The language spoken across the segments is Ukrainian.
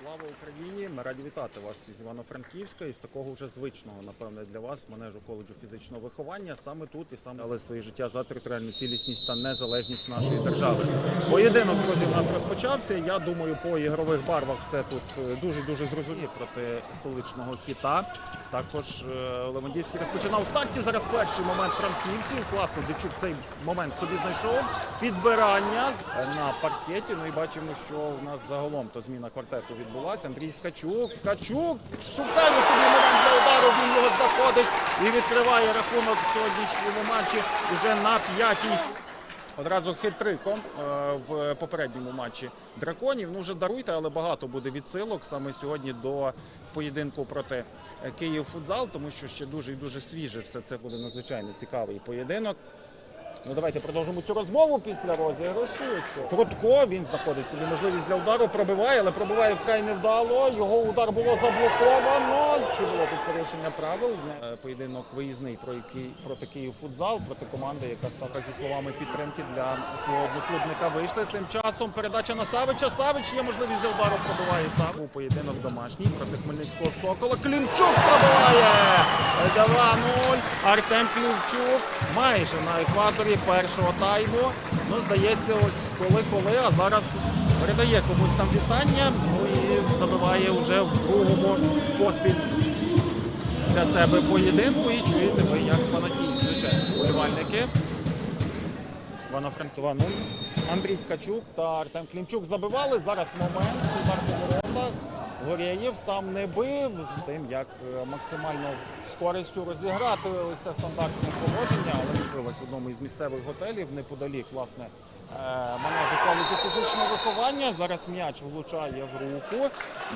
слава Україні! Ми раді вітати вас із Івано-Франківська із такого вже звичного, напевне, для вас манежу коледжу фізичного виховання. Саме тут і саме дали своє життя за територіальну цілісність та незалежність нашої держави. Поєдинок друзі у нас розпочався. Я думаю, по ігрових барвах все тут дуже дуже зрозуміло проти столичного хіта. Також е, Левандівський розпочинав старті. Зараз перший момент франківців. Класно, Дячук цей момент собі знайшов. Підбирання на паркеті. Ну і бачимо, що у нас загалом то зміна квартету відбулася. Андрій Ткачук. Ткачук шукає собі момент для удару. Він його знаходить і відкриває рахунок в сьогоднішньому матчі уже на п'ятій. Одразу хитриком е, в попередньому матчі драконів. Ну вже даруйте, але багато буде відсилок саме сьогодні до поєдинку проти е, Київ футзал, тому що ще дуже і дуже свіже все це буде надзвичайно цікавий поєдинок. Ну давайте продовжимо цю розмову після розіграшу. Крутко він знаходить собі можливість для удару, пробиває, але пробиває вкрай невдало. Його удар було заблоковано. Чи було тут порушення правил? Е, Поєдинок виїзний про який проти Київ футзал, проти команди, яка стала зі словами підтримки для свого одноклубника. Вийшли тим часом. Передача на Савича. Савич є можливість для удару. Пробиває Сав. У поєдинок домашній проти Хмельницького Сокола. Клімчук пробиває 2-0. Артем Клімчук майже на екваторі першого тайму. Ну, здається, ось коли-коли, а зараз передає комусь там вітання. Ну і забиває вже в другому поспіль для себе поєдинку. І чуєте ви, як фанатійні, звичайно, вболівальники. Івано-Франкова 0. Андрій Ткачук та Артем Клімчук забивали. Зараз момент. Удар по воротах. Горєєв сам не бив з тим, як е, максимально з користю розіграти ось це стандартне положення, але відбилось в одному із місцевих готелів неподалік власне е, манежу коледжу фізичного виховання. Зараз м'яч влучає в руку.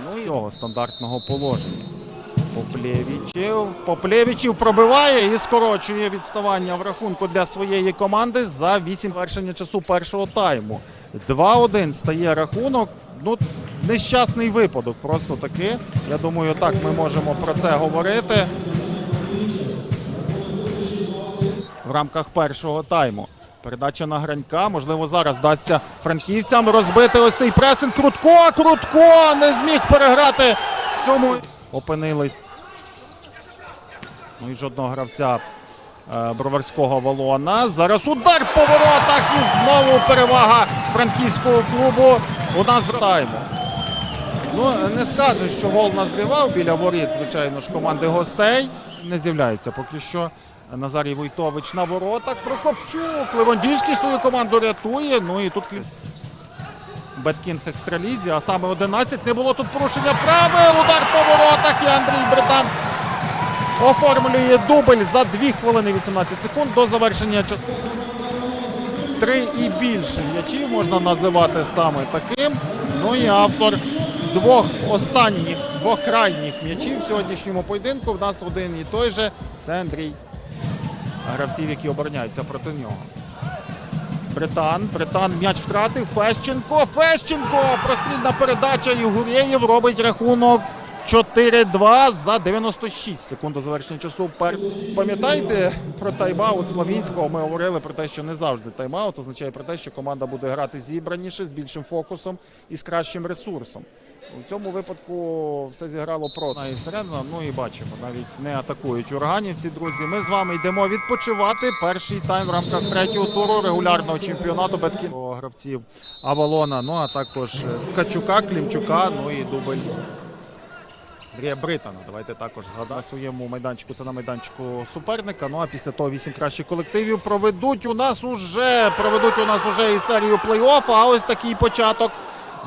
Ну і цього стандартного положення. Поплєвічів. Поплєвічів пробиває і скорочує відставання в рахунку для своєї команди за 8 вершення часу першого тайму. 2-1 стає рахунок. Ну, нещасний випадок, просто таки. Я думаю, так ми можемо про це говорити. В рамках першого тайму. Передача на гранька. Можливо, зараз вдасться франківцям розбити ось цей пресинг. Крутко, Крутко не зміг переграти в цьому. Опинились. Ну і жодного гравця е, броварського валона. Зараз удар по воротах і знову перевага франківського клубу. У нас вертаємо. Ну, не скаже, що гол назрівав біля воріт, звичайно ж, команди гостей. Не з'являється поки що. Назарій Войтович на воротах. Прокопчук. Левандівський свою команду рятує. Ну і тут. Беткінг екстралізі, а саме 11. Не було тут порушення правил. Удар по воротах і Андрій Британ оформлює дубль за 2 хвилини 18 секунд до завершення часу. Три і більше м'ячів можна називати саме таким. Ну і автор двох останніх, двох крайніх м'ячів в сьогоднішньому поєдинку. В нас один і той же. Це Андрій. Гравців, які обороняються проти нього. Британ, Британ м'яч втратив. Фещенко. Фещенко! Прострільна передача. І Гурєєв робить рахунок 4-2 за 96 секунд до завершення часу. Пам'ятаєте про тайм-аут Славінського? Ми говорили про те, що не завжди тайм-аут означає про те, що команда буде грати зібраніше, з більшим фокусом і з кращим ресурсом. У цьому випадку все зіграло проти і середина. Ну і бачимо, навіть не атакують ураганівці, друзі. Ми з вами йдемо відпочивати. Перший тайм в рамках третього туру регулярного чемпіонату Беткін гравців Авалона. Ну а також е, Ткачука, Клімчука. Ну і дубль Андрія Британа. Давайте також згадаємо своєму майданчику та на майданчику суперника. Ну а після того вісім кращих колективів проведуть у нас уже проведуть у нас уже і серію плей-офф. А ось такий початок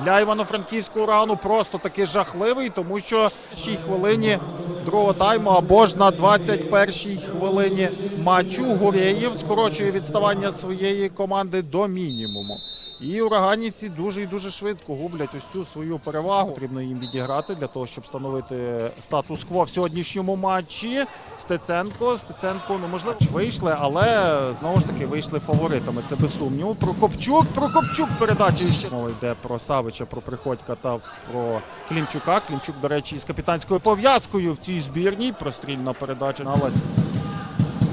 для Івано-Франківського урагану просто таки жахливий, тому що 6 хвилині другого тайму або ж на 21-й хвилині матчу Гурєєв скорочує відставання своєї команди до мінімуму. І ураганівці дуже і дуже швидко гублять ось цю свою перевагу. Потрібно їм відіграти для того, щоб встановити статус-кво в сьогоднішньому матчі. Стеценко, Стеценко, ну можливо, вийшли, але знову ж таки вийшли фаворитами. Це без сумніву. Прокопчук, Прокопчук передача ще мова йде про Савича, про Приходька та про Клімчука. Клімчук, до речі, із капітанською пов'язкою в цій збірній. Прострільна передача налась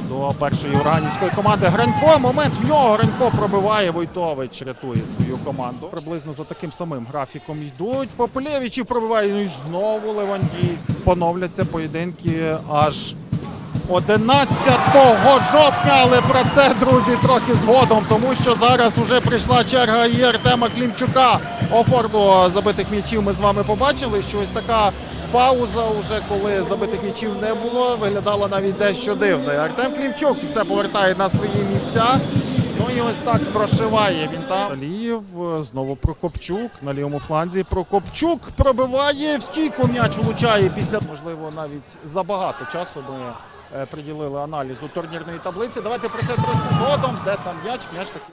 до першої органівської команди. Гранько. Момент в нього Гранько пробиває. Войтович рятує свою команду. Приблизно за таким самим графіком йдуть. Популєвичі пробиває. Ну і знову Левандій. Поновляться поєдинки аж 11 жовтня, але про це, друзі, трохи згодом, тому що зараз вже прийшла черга і Артема Клімчука. Офорду забитих м'ячів ми з вами побачили, що ось така пауза, уже коли забитих м'ячів не було, виглядала навіть дещо дивно. Артем Клімчук все повертає на свої місця. Ну і ось так прошиває він там. Алієв, е, знову Прокопчук на лівому фланзі. Прокопчук пробиває в стійку м'яч влучає після, можливо, навіть забагато часу ми е, приділили аналізу турнірної таблиці. Давайте про це трохи згодом. Де там м'яч? М'яч таки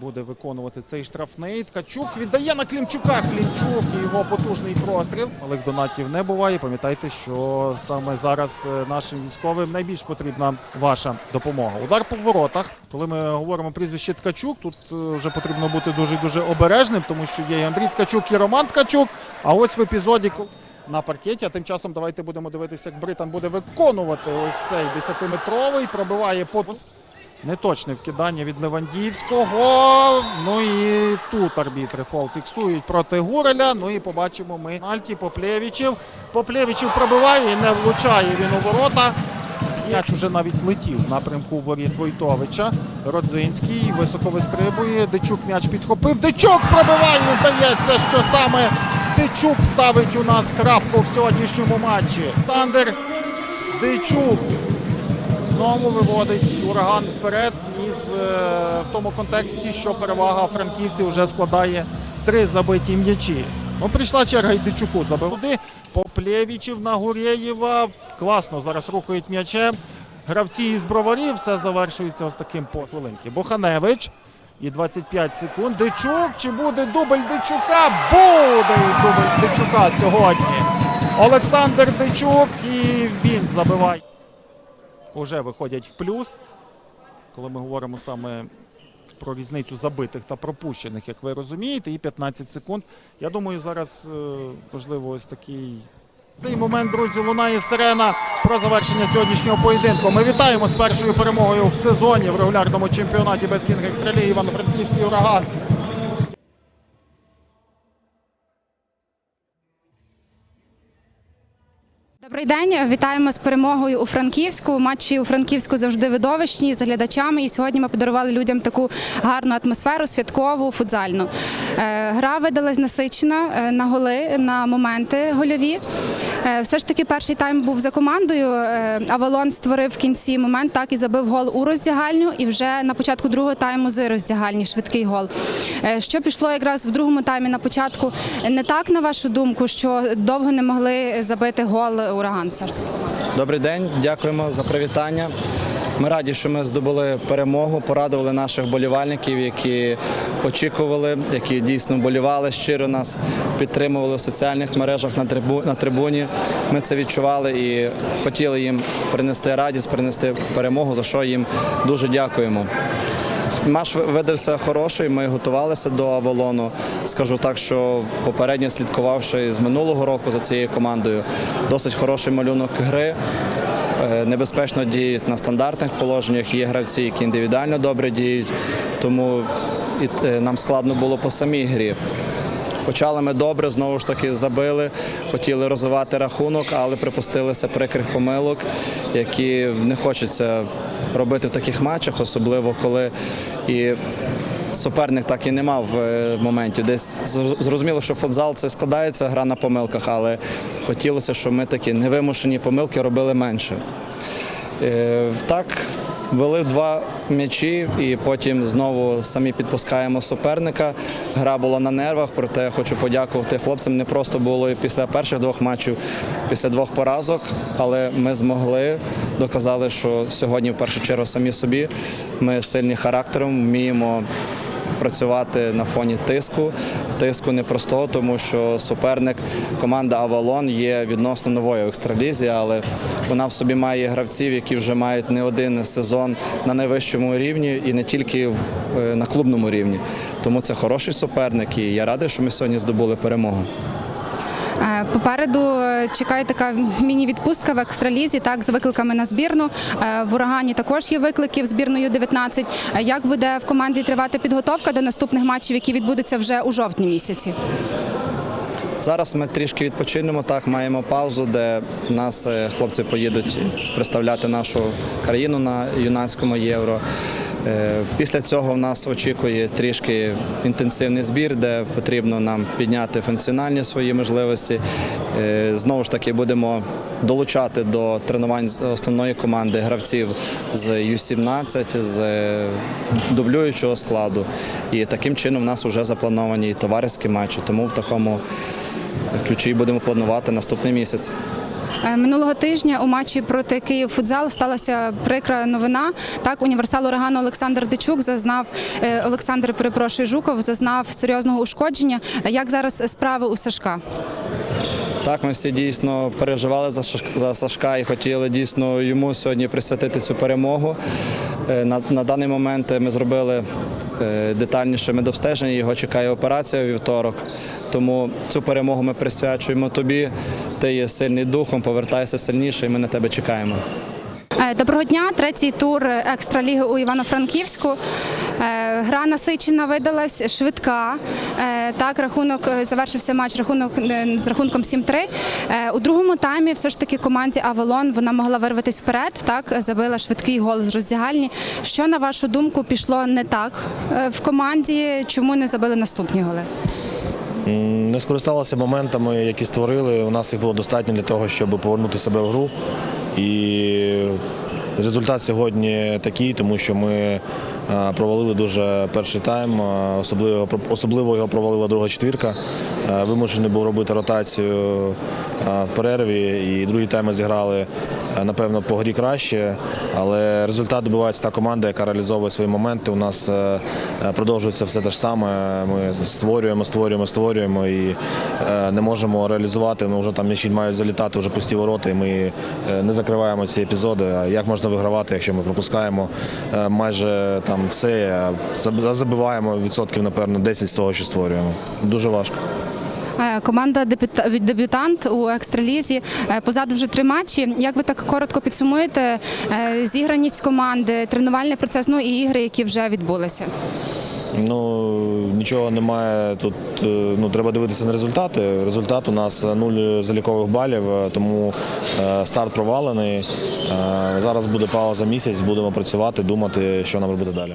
буде виконувати цей штрафний. Ткачук віддає на Клімчука. Клімчук і його потужний простріл. Малих донатів не буває. Пам'ятайте, що саме зараз е, нашим військовим найбільш потрібна ваша допомога. Удар по воротах. Коли ми говоримо прізвище Ткачук, тут е, вже потрібно бути дуже дуже обережним, тому що є і Андрій Ткачук і Роман Ткачук. А ось в епізоді на паркеті. А тим часом давайте будемо дивитися, як Британ буде виконувати ось цей 10-метровий, пробиває подпис. Неточне вкидання від Левандівського. Ну і тут арбітри фол фіксують проти Гуреля. Ну і побачимо ми Альті Поплєвічів. Поплєвічів пробиває і не влучає він у ворота. М'яч уже навіть летів в напрямку воріт Войтовича. Родзинський високо вистрибує. Дичук м'яч підхопив. Дичук пробиває. Здається, що саме Дичук ставить у нас крапку в сьогоднішньому матчі. Сандер Дичук знову виводить ураган вперед із е, в тому контексті, що перевага франківців вже складає три забиті м'ячі. Ну, прийшла черга і Дичуку забив. Поплєвічів на Гурєєва. Класно зараз рухають м'ячем. Гравці із броварів все завершується ось таким по хвилинки. Боханевич. І 25 секунд. Дичук. Чи буде дубль Дичука? Буде дубль Дичука сьогодні. Олександр Дичук і він забиває вже виходять в плюс. Коли ми говоримо саме про різницю забитих та пропущених, як ви розумієте, і 15 секунд. Я думаю, зараз е, можливо ось такий. Цей момент, друзі, лунає сирена про завершення сьогоднішнього поєдинку. Ми вітаємо з першою перемогою в сезоні в регулярному чемпіонаті Беткінг Екстралії Івано-Франківський ураган. Добрий день, вітаємо з перемогою у Франківську. Матчі у Франківську завжди видовищні з глядачами. І сьогодні ми подарували людям таку гарну атмосферу, святкову, футзальну. Е, Гра видалась насичена е, на голи, на моменти гольові. Е, Все ж таки, перший тайм був за командою. Авалон створив в кінці момент, так і забив гол у роздягальню. І вже на початку другого тайму з роздягальні швидкий гол. Що пішло якраз в другому таймі на початку не так, на вашу думку, що довго не могли забити гол ураган. Добрий день, дякуємо за привітання. Ми раді, що ми здобули перемогу, порадували наших болівальників, які очікували, які дійсно болівали щиро нас, підтримували в соціальних мережах на трибу- на трибуні. Ми це відчували і хотіли їм принести радість, принести перемогу, за що їм дуже дякуємо. Матч видався хороший. Ми готувалися до Авалону. Скажу так, що попередньо слідкувавши з минулого року за цією командою, досить хороший малюнок гри. Е, Небезпечно діють на стандартних положеннях. Є гравці, які індивідуально добре діють, тому е, нам складно було по самій грі. Почали ми добре, знову ж таки забили, хотіли розвивати рахунок, але припустилися прикрих помилок, які не хочеться робити в таких матчах, особливо коли і суперник так і не мав в моментів. Десь зрозуміло, що футзал це складається гра на помилках, але хотілося, щоб ми такі невимушені помилки робили менше. Е, Так, вели два м'ячі і потім знову самі підпускаємо суперника. Гра була на нервах, проте я хочу подякувати хлопцям. Не просто було і після перших двох матчів, після двох поразок, але ми змогли, доказали, що сьогодні в першу чергу самі собі ми сильні характером, вміємо працювати на фоні тиску. Тиску непростого, тому що суперник команда Авалон є відносно новою в екстралізі, але вона в собі має гравців, які вже мають не один сезон на найвищому рівні і не тільки е, на клубному рівні. Тому це хороший суперник, і я радий, що ми сьогодні здобули перемогу. Е, Попереду е, чекає така міні-відпустка в екстралізі, так, з викликами на збірну. Е, В урагані також є виклики в збірну Ю-19. Е, Як буде в команді тривати підготовка до наступних матчів, які відбудуться вже у жовтні місяці? Зараз ми трішки відпочинемо. Так, маємо паузу, де нас хлопці поїдуть представляти нашу країну на юнацькому євро. Е, Після цього в нас очікує трішки інтенсивний збір, де потрібно нам підняти функціональні свої можливості. Е, Знову ж таки, будемо долучати до тренувань з основної команди гравців з Ю-17, з дублюючого складу. І таким чином в нас вже заплановані товариські матчі. Тому в такому ключі будемо планувати наступний місяць. Е, Минулого тижня у матчі проти Київ футзал сталася прикра новина. Так, універсал урагану Олександр Дичук зазнав е, Олександр, перепрошую, Жуков зазнав серйозного ушкодження. Як зараз справи у Сашка? Так, ми всі дійсно переживали за Сашка і хотіли дійсно йому сьогодні присвятити цю перемогу. Е, На, на даний момент ми зробили е, детальніше медобстеження. Його чекає операція у вівторок. Тому цю перемогу ми присвячуємо тобі. Ти є сильний духом, повертайся сильніше, і ми на тебе чекаємо. Е, Доброго дня, третій тур екстраліги у Івано-Франківську. Гра насичена видалась, швидка. Е, Так, рахунок е, завершився матч рахунок е, з рахунком 7-3. Е, У другому таймі все ж таки команді Авалон вона могла вирватися вперед. Так, забила швидкий гол з роздягальні. Що на вашу думку пішло не так в команді? Чому не забили наступні голи? Не скористалися моментами, які створили. У нас їх було достатньо для того, щоб повернути себе в гру. І результат сьогодні такий, тому що ми е, провалили дуже перший тайм. е, Особливо, особливо його провалила друга четвірка. Е, Вимушений був робити ротацію в перерві, і другий тайм ми зіграли, напевно, по грі краще. Але результат добивається та команда, яка реалізовує свої моменти. У нас продовжується все те ж саме. Ми створюємо, створюємо, створюємо і не можемо реалізувати. Ну вже там м'ячі мають залітати вже пусті ворота, і ми не закриваємо ці епізоди. Як можна вигравати, якщо ми пропускаємо е, майже там все, забиваємо відсотків, напевно, 10 з того, що створюємо. Дуже важко. Е, Команда дебюта- дебютант у екстралізі. Е, Позаду вже три матчі. Як ви так коротко підсумуєте зіграність команди, тренувальний процес, ну і ігри, які вже відбулися? Ну нічого немає тут. е, Ну треба дивитися на результати. Результат у нас нуль залікових балів, е, тому е, старт провалений. Зараз буде пауза місяць. Будемо працювати, думати, що нам робити далі.